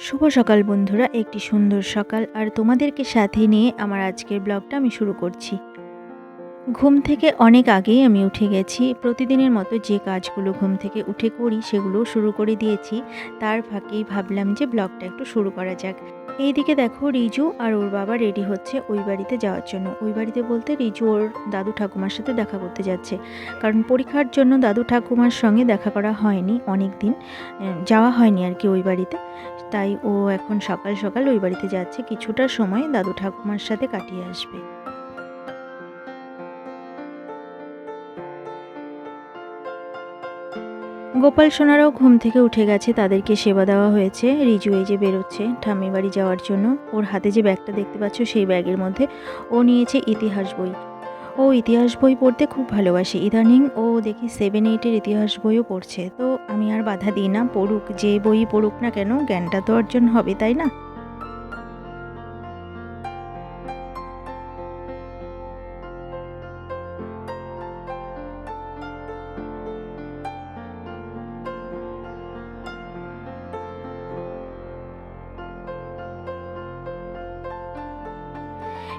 শুভ সকাল বন্ধুরা, একটি সুন্দর সকাল। আর তোমাদেরকে সাথে নিয়ে আমার আজকের ব্লগটা আমি শুরু করছি। ঘুম থেকে অনেক আগেই আমি উঠে গেছি। প্রতিদিনের মতো যে কাজগুলো ঘুম থেকে উঠে করি সেগুলো শুরু করে দিয়েছি। তার ফাঁকেই ভাবলাম যে ব্লগটা একটু শুরু করা যাক। এইদিকে দেখো রিজু আর ওর বাবা রেডি হচ্ছে ওই বাড়িতে যাওয়ার জন্য। ওই বাড়িতে বলতে রিজু ওর দাদু ঠাকুমার সাথে দেখা করতে যাচ্ছে। কারণ পরীক্ষার জন্য দাদু ঠাকুমার সঙ্গে দেখা করা হয়নি অনেক দিন যাওয়া হয়নি আর কি ওই বাড়িতে। তাই ও এখন সকাল সকাল ওই বাড়িতে যাচ্ছে। কিছুটা সময় দাদু ঠাকুমার সাথে কাটিয়ে আসবে। গোপাল সোনারাও ঘুম থেকে উঠে গেছে, তাদেরকে সেবা দেওয়া হয়েছে। রিজু এই যে বেরোচ্ছে, ঠাম্মি বাড়ি যাওয়ার জন্য। ওর হাতে যে ব্যাগটা দেখতে পাচ্ছ, সেই ব্যাগের মধ্যে ও নিয়েছে ইতিহাস বই। ও ইতিহাস বই পড়তে খুব ভালোবাসে। ইদানিং ও দেখি সেভেন এইটের ইতিহাস বইও পড়ছে। তো আমি আর বাধা দিই না, পড়ুক, যে বই পড়ুক না কেন, জ্ঞানটা তো অর্জন হবে, তাই না?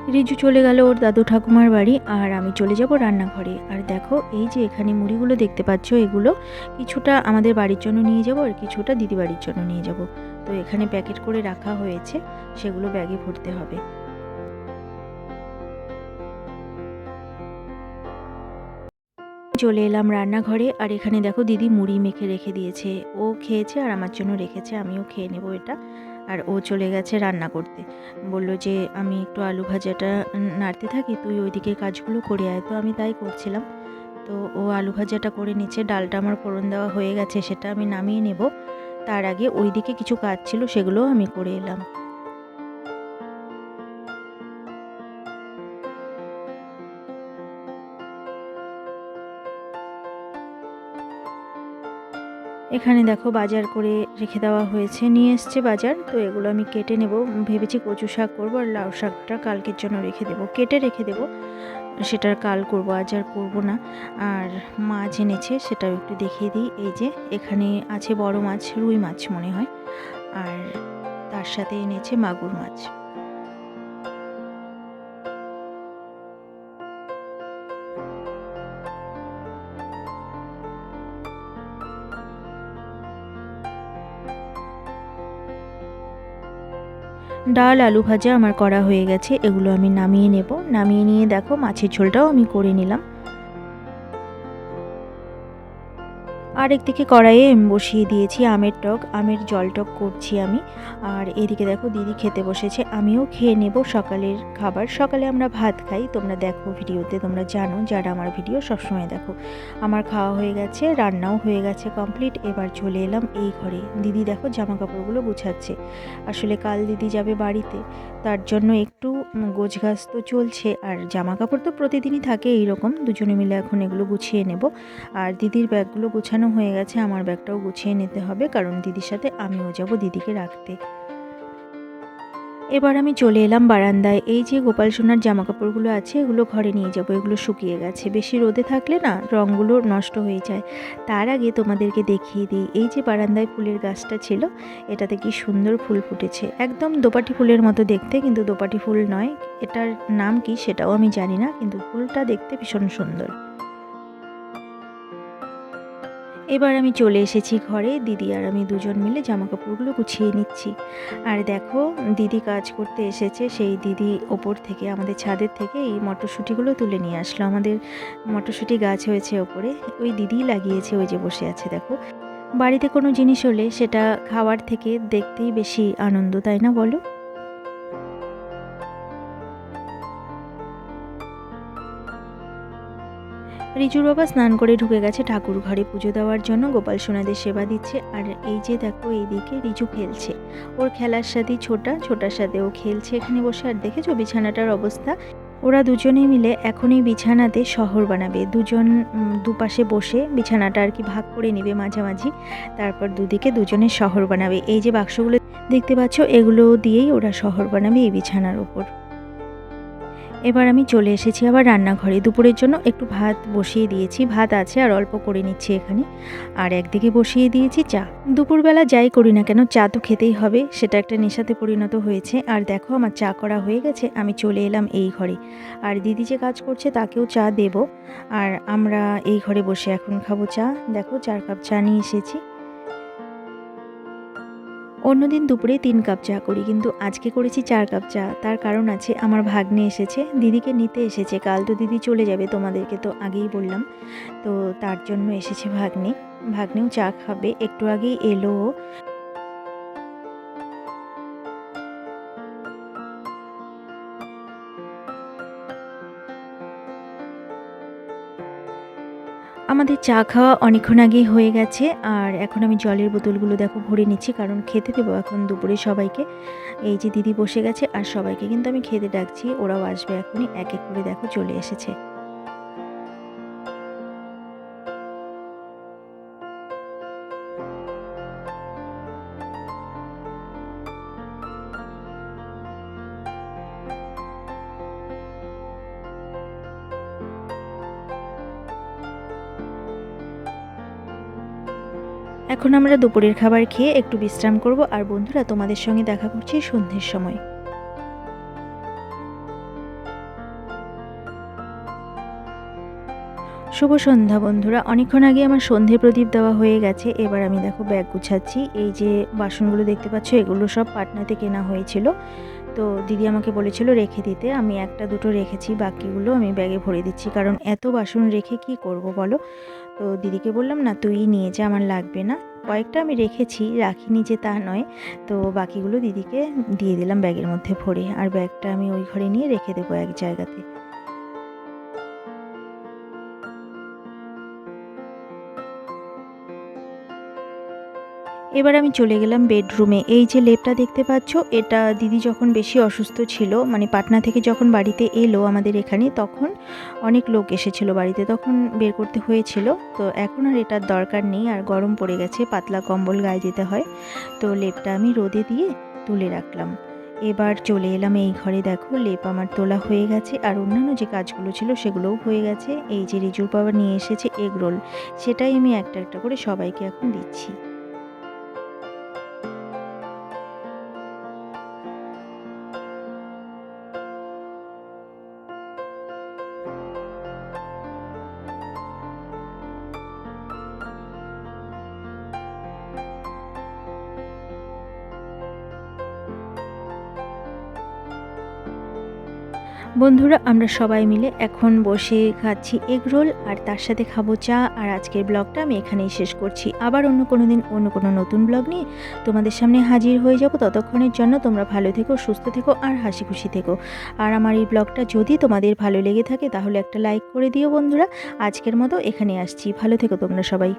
রিজু চলে গেল ওর দাদু ঠাকুমার বাড়ি, আর আমি চলে যাব রান্নাঘরে। আর দেখো, এই যে এখানে মুড়িগুলো দেখতে পাচ্ছ, এগুলো কিছুটা আমাদের বাড়ির জন্য নিয়ে যাব, আর কিছুটা দিদি বাড়ির জন্য নিয়ে যাব। তো এখানে প্যাকেট করে রাখা হয়েছে, সেগুলো ব্যাগে ভরতে হবে। চলে এলাম রান্নাঘরে, আর এখানে দেখো দিদি মুড়ি মেখে রেখে দিয়েছে। ও খেয়েছে আর আমার জন্য রেখেছে, আমিও খেয়ে নেব এটা। আর ও চলে গেছে রান্না করতে। বলল যে, আমি একটু আলু ভাজাটা নাড়তে থাকি, তুই ওইদিকে কাজগুলো করে আয়। তো আমি তাই করছিলাম। তো ও আলু ভাজাটা করে নিচ্ছে ডালটা আমার ফোড়ন দেওয়া হয়ে গেছে, সেটা আমি নামিয়ে নেব। তার আগে ওইদিকে কিছু কাজ ছিল, সেগুলোও আমি করে এলাম। এখানে দেখো বাজার করে রেখে দেওয়া হয়েছে। নিয়ে এসছে বাজার। তো এগুলো আমি কেটে নেব। ভেবেছি কচু শাক করব আর লাউ শাকটা কালকের জন্য রেখে দেবো। কেটে রেখে দেবো। সেটার কাল করব, আজ আর করব না। আর মাছ এনেছে সেটাও একটু দেখিয়ে দিই। এই যে, এখানে আছে বড় মাছ, রুই মাছ মনে হয়। আর তার সাথে এনেছে মাগুর মাছ। ডাল, আলু ভাজা আমার করা হয়ে গেছে, এগুলো আমি নামিয়ে নেব। নামিয়ে নিয়ে দেখো, মাছের ঝোলটাও আমি করে নিলাম। আর একদিকে কড়াইয়ে বসিয়ে দিয়েছি আমের টক, আমের জল টক করছি আমি। আর এদিকে দেখো দিদি খেতে বসেছে, আমিও খেয়ে নেব সকালের খাবার। সকালে আমরা ভাত খাই, তোমরা দেখো ভিডিওতে, তোমরা জানো যারা আমার ভিডিও সবসময় দেখো। আমার খাওয়া হয়ে গেছে, রান্নাও হয়ে গেছে কমপ্লিট এবার চলে এলাম এই ঘরে। দিদি দেখো জামা কাপড়গুলো গুছাচ্ছে। আসলে কাল দিদি যাবে বাড়িতে, তার জন্য একটু গোছ গাছ তো চলছে, আর জামা কাপড় তো প্রতিদিনই থাকে এইরকম। দুজনে মিলে এখন এগুলো গুছিয়ে নেব। আর দিদির ব্যাগগুলো গোছানো হয়ে গেছে, আমার ব্যাগটাও গুছিয়ে নিতে হবে, কারণ দিদির সাথে আমিও যাব দিদিকে রাখতে। এবার আমি চলে এলাম বারান্দায়। এই যে গোপাল সোনার জামা কাপড়গুলো আছে, এগুলো ঘরে নিয়ে যাব। এগুলো শুকিয়ে গেছে। বেশি রোদে থাকলে না রঙগুলো নষ্ট হয়ে যায়। তার আগে তোমাদেরকে দেখিয়ে দিই। এই যে বারান্দায় ফুলের গাছটা ছিল, এটাতে কি সুন্দর ফুল ফুটেছে। একদম দোপাটি ফুলের মতো দেখতে, কিন্তু দোপাটি ফুল নয়। এটার নাম কি সেটাও আমি জানি না, কিন্তু ফুলটা দেখতে ভীষণ সুন্দর। এবার আমি চলে এসেছি ঘরে। দিদি আর আমি দুজন মিলে জামা কাপড়গুলো গুছিয়ে নিচ্ছি। আর দেখো, দিদি কাজ করতে এসেছে। সেই দিদি ওপর থেকে, আমাদের ছাদের থেকে এই মটরশুঁটিগুলো তুলে নিয়ে আসলো। আমাদের মটরশুঁটি গাছ হয়েছে ওপরে। ওই দিদিই লাগিয়েছে, ওই যে বসে আছে, দেখো। বাড়িতে কোনো জিনিস হলে সেটা খাওয়ার থেকে দেখতেই বেশি আনন্দ, তাই না বলো? রিজুর বাবা স্নান করে ঢুকে গেছে ঠাকুর ঘরে পুজো দেওয়ার জন্য। গোপাল সোনাদের সেবা দিচ্ছে। আর এই যে দেখো, এইদিকে রিজু খেলছে। ওর খেলার সাথে ছোটা, ছোটার সাথে ও খেলছে এখানে বসে। আর দেখেছ বিছানাটার অবস্থা? ওরা দুজনে মিলে এখন এই বিছানাতে শহর বানাবে। দুজন দুপাশে বসে বিছানাটা আর কি ভাগ করে নেবে মাঝামাঝি। তারপর দুদিকে দুজনে শহর বানাবে। এই যে বাক্সগুলো দেখতে পাচ্ছ, এগুলো দিয়েই ওরা শহর বানাবে এই বিছানার ওপর। এবার আমি চলে এসেছি আবার রান্নাঘরে। দুপুরের জন্য একটু ভাত বসিয়ে দিয়েছি। ভাত আছে আর অল্প করে নিচ্ছি এখানে। আর একদিকে বসিয়ে দিয়েছি চা। দুপুরবেলা যাই করি না কেন, চা তো খেতেই হবে। সেটা একটা নেশাতে পরিণত হয়েছে। আর দেখো, আমার চা করা হয়ে গেছে। আমি চলে এলাম এই ঘরে। আর দিদি যে কাজ করছে, তাকেও চা দেব। আর আমরা এই ঘরে বসে এখন খাব চা। দেখো, চার কাপ চা নিয়ে এসেছি। অন্যদিন দুপুরে তিন কাপ চা করি, কিন্তু আজকে করেছি চার কাপ চা। তার কারণ আছে, আমার ভাগ্নে এসেছে, দিদিকে নিতে এসেছে। কাল তো দিদি চলে যাবে তোমাদেরকে তো আগেই বললাম। তো তার জন্য এসেছে ভাগ্নে। ভাগ্নেও চা খাবে। একটু আগেই এলো আমাদের চা খাওয়া অনেকক্ষণ আগেই হয়ে গেছে, আর এখন আমি জলের বোতলগুলো দেখো ভরে নিচ্ছি, কারণ খেতে দেবো এখন দুপুরে সবাইকে। এই যে দিদি বসে গেছে, আর সবাইকে কিন্তু আমি খেতে ডাকছি, ওরাও আসবে এখনই, এক এক করে দেখো চলে এসেছে। এখন আমরা দুপুরের খাবার খেয়ে একটু বিশ্রাম করব আর বন্ধুরা, তোমাদের সঙ্গে দেখা করছি সন্ধ্যের সময়। শুভ সন্ধ্যা বন্ধুরা, অনেকক্ষণ আগে আমার সন্ধে প্রদীপ দেওয়া হয়ে গেছে। এবার আমি দেখো ব্যাগ গুছাচ্ছি। এই যে বাসনগুলো দেখতে পাচ্ছ, এগুলো সব পাটনাতে কেনা হয়েছিল। তো দিদি আমাকে বলেছিল রেখে দিতে। আমি একটা দুটো রেখেছি, বাকিগুলো আমি ব্যাগে ভরে দিচ্ছি। কারণ এত বাসন রেখে কি করব বলো? তো দিদিকে বললাম, না, তুই নিয়ে যা, আমার লাগবে না। কয়েকটা আমি রেখেছি, রাখিনি যে তা নয়। তো বাকিগুলো দিদিকে দিয়ে দিলাম ব্যাগের মধ্যে ভরে। আর ব্যাগটা আমি ওই ঘরে নিয়ে রেখে দেবো এক জায়গাতে। এবার আমি চলে গেলাম বেডরুমে। এই যে লেপটা দেখতে পাচ্ছ, এটা দিদি যখন বেশি অসুস্থ ছিল মানে পাটনা থেকে যখন বাড়িতে এলো আমাদের এখানে, তখন অনেক লোক এসেছিল বাড়িতে, তখন বের করতে হয়েছিল। তো এখন আর এটার দরকার নেই, আর গরম পড়ে গেছে, পাতলা কম্বল গায়ে দিতে হয়। তো লেপটা আমি রোদে দিয়ে তুলে রাখলাম। এবার চলে এলাম এই ঘরে, দেখো লেপ আমার তোলা হয়ে গেছে, আর অন্যান্য যে কাজগুলো ছিল সেগুলোও হয়ে গেছে। এই যে রিজুর বাবা নিয়ে এসেছে এগরোল সেটাই আমি একটা একটা করে সবাইকে এখন দিচ্ছি। বন্ধুরা, আমরা সবাই মিলে এখন বসে খাচ্ছি এগ রোল আর তার সাথে খাব চা। আর আজকের ব্লগটা আমি এখানেই শেষ করছি। আবার অন্য কোনো দিন, অন্য কোনো নতুন ব্লগ নিয়ে তোমাদের সামনে হাজির হয়ে যাব। ততক্ষণের জন্য তোমরা ভালো থেকো, সুস্থ থেকো আর হাসি খুশি থেকো। আর আমার এই ব্লগটা যদি তোমাদের ভালো লেগে থাকে, তাহলে একটা লাইক করে দিও বন্ধুরা। আজকের মতো এখানে আসছি। ভালো থেকো তোমরা সবাই।